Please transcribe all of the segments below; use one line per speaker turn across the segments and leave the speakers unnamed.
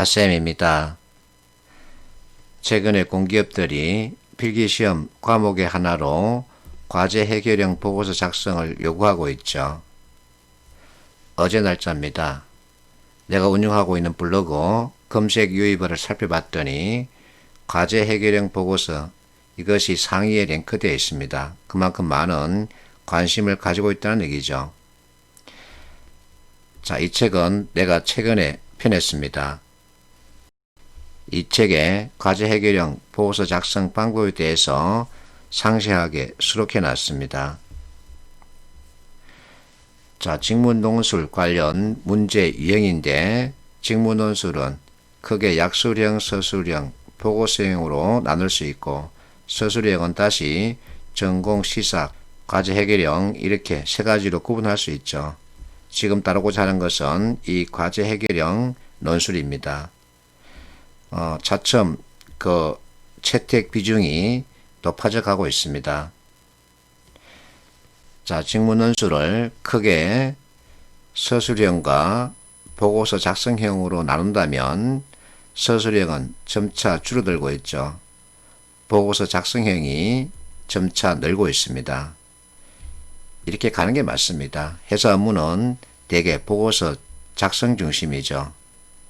핫쌤입니다. 최근에 공기업들이 필기시험 과목의 하나로 과제 해결형 보고서 작성을 요구하고 있죠. 어제 날짜입니다. 내가 운영하고 있는 블로그 검색 유입어를 살펴봤더니 과제 해결형 보고서 이것이 상위에 랭크되어 있습니다. 그만큼 많은 관심을 가지고 있다는 얘기죠. 자, 이 책은 내가 최근에 펴냈습니다. 이 책에 과제 해결형 보고서 작성 방법에 대해서 상세하게 수록해 놨습니다. 자, 직무논술 관련 문제 유형인데 직무논술은 크게 약술형, 서술형, 보고서형으로 나눌 수 있고 서술형은 다시 전공, 시사, 과제 해결형 이렇게 세 가지로 구분할 수 있죠. 지금 다루고자 하는 것은 이 과제 해결형 논술입니다. 어, 차츰 그 채택 비중이 높아져 가고 있습니다. 자, 직무논술을 크게 서술형과 보고서 작성형으로 나눈다면 서술형은 점차 줄어들고 있죠. 보고서 작성형이 점차 늘고 있습니다. 이렇게 가는 게 맞습니다. 회사 업무는 대개 보고서 작성 중심이죠.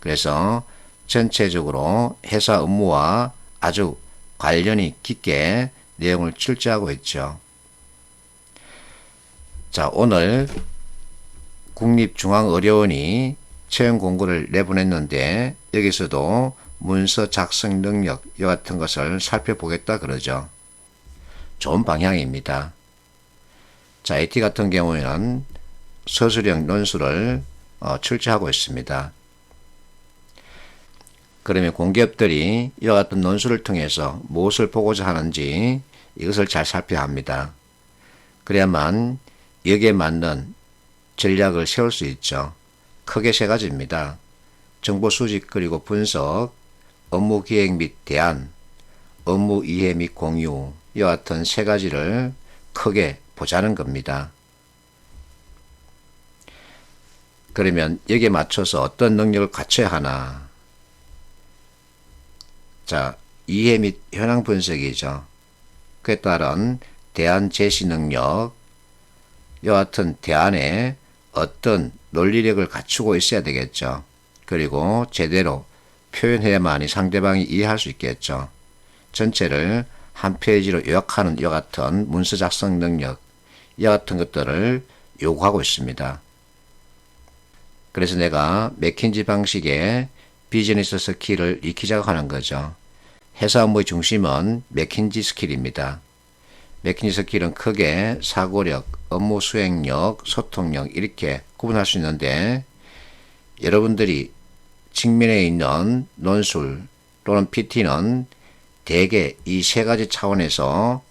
그래서 전체적으로 회사 업무와 아주 관련이 깊게 내용을 출제하고 있죠. 자, 오늘 국립중앙의료원이 채용 공고를 내보냈는데 여기서도 문서 작성 능력 이 같은 것을 살펴보겠다 그러죠. 좋은 방향입니다. 자, AT 같은 경우에는 서술형 논술을 어, 출제하고 있습니다. 그러면 공기업들이 이와 같은 논술을 통해서 무엇을 보고자 하는지 이것을 잘 살펴야 합니다. 그래야만 여기에 맞는 전략을 세울 수 있죠. 크게 세 가지입니다. 정보 수집 그리고 분석, 업무 기획 및 대안, 업무 이해 및 공유 이와 같은 세 가지를 크게 보자는 겁니다. 그러면 여기에 맞춰서 어떤 능력을 갖춰야 하나? 자, 이해 및 현황 분석이죠. 그에 따른 대안 제시 능력, 여하튼 대안에 어떤 논리력을 갖추고 있어야 되겠죠. 그리고 제대로 표현해야만이 상대방이 이해할 수 있겠죠. 전체를 한 페이지로 요약하는 이와 같은 문서 작성 능력, 이와 같은 것들을 요구하고 있습니다. 그래서 내가 맥킨지 방식의 비즈니스 스킬을 익히자고 하는 거죠. 회사 업무의 중심은 맥킨지 스킬입니다. 맥킨지 스킬은 크게 사고력, 업무 수행력, 소통력 이렇게 구분할 수 있는데 여러분들이 직면에 있는 논술 또는 PT는 대개 이 세 가지 차원에서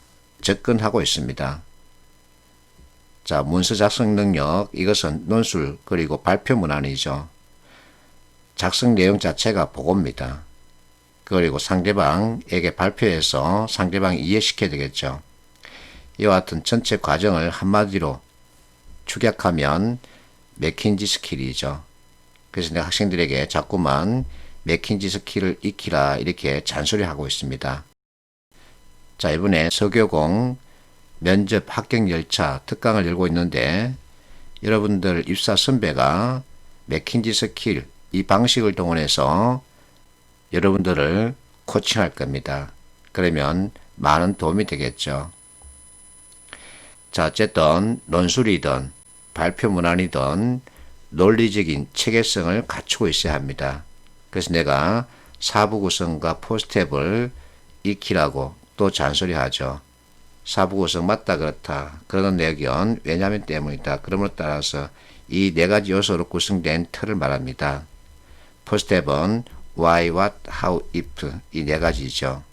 접근하고 있습니다. 자, 문서 작성 능력, 이것은 논술, 그리고 발표 문안이죠. 작성 내용 자체가 보고입니다. 그리고 상대방에게 발표해서 상대방이 이해시켜야 되겠죠. 이와 같은 전체 과정을 한마디로 축약하면 맥킨지 스킬이죠. 그래서 내가 학생들에게 자꾸만 맥킨지 스킬을 익히라 이렇게 잔소리하고 있습니다. 자, 이번에 서교공 면접 합격 열차 특강을 열고 있는데 여러분들 입사 선배가 맥킨지 스킬 이 방식을 동원해서 여러분들을 코칭할 겁니다. 그러면 많은 도움이 되겠죠. 자, 어쨌든 논술이든 발표 문안이든 논리적인 체계성을 갖추고 있어야 합니다. 그래서 내가 사부 구성과 포스텝을 익히라고 또 잔소리하죠. 사부 구성 맞다 그렇다. 그러는 내견 왜냐하면 때문이다. 그러므로 따라서 이 네 가지 요소로 구성된 틀을 말합니다. 포스텝은 why, what, how, if 이 네 가지죠.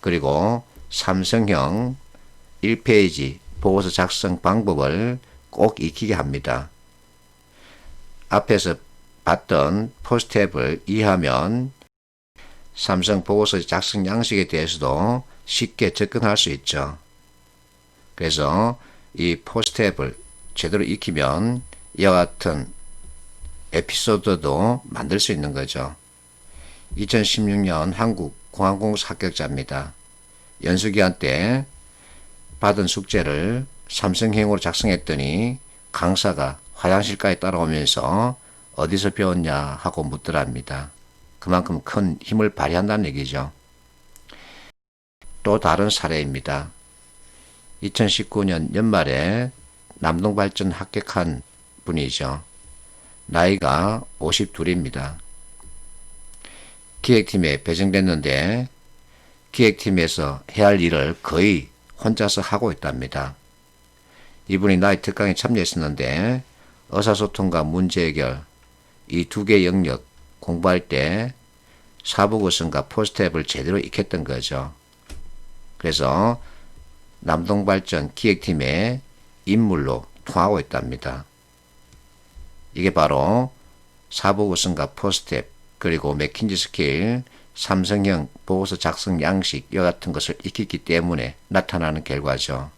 그리고 삼성형 1페이지 보고서 작성 방법을 꼭 익히게 합니다. 앞에서 봤던 포스트앱을 이해하면 삼성 보고서 작성 양식에 대해서도 쉽게 접근할 수 있죠. 그래서 이 포스트앱을 제대로 익히면 이와 같은 에피소드도 만들 수 있는 거죠. 2016년 한국 공항공사 합격자입니다. 연수기간 때 받은 숙제를 삼성형으로 작성했더니 강사가 화장실까지 따라오면서 어디서 배웠냐 하고 묻더랍니다. 그만큼 큰 힘을 발휘한다는 얘기죠. 또 다른 사례입니다. 2019년 연말에 남동발전 합격한 분이죠. 나이가 52입니다. 기획팀에 배정됐는데 기획팀에서 해야 할 일을 거의 혼자서 하고 있답니다. 이분이 나의 특강에 참여했었는데 의사소통과 문제 해결 이 두 개 영역 공부할 때 사부구성과 포스트앱을 제대로 익혔던 거죠. 그래서 남동발전 기획팀의 인물로 통하고 있답니다. 이게 바로 사부구성과 포스트앱 그리고 맥킨지 스킬, 삼성형 보고서 작성 양식 이 같은 것을 익혔기 때문에 나타나는 결과죠.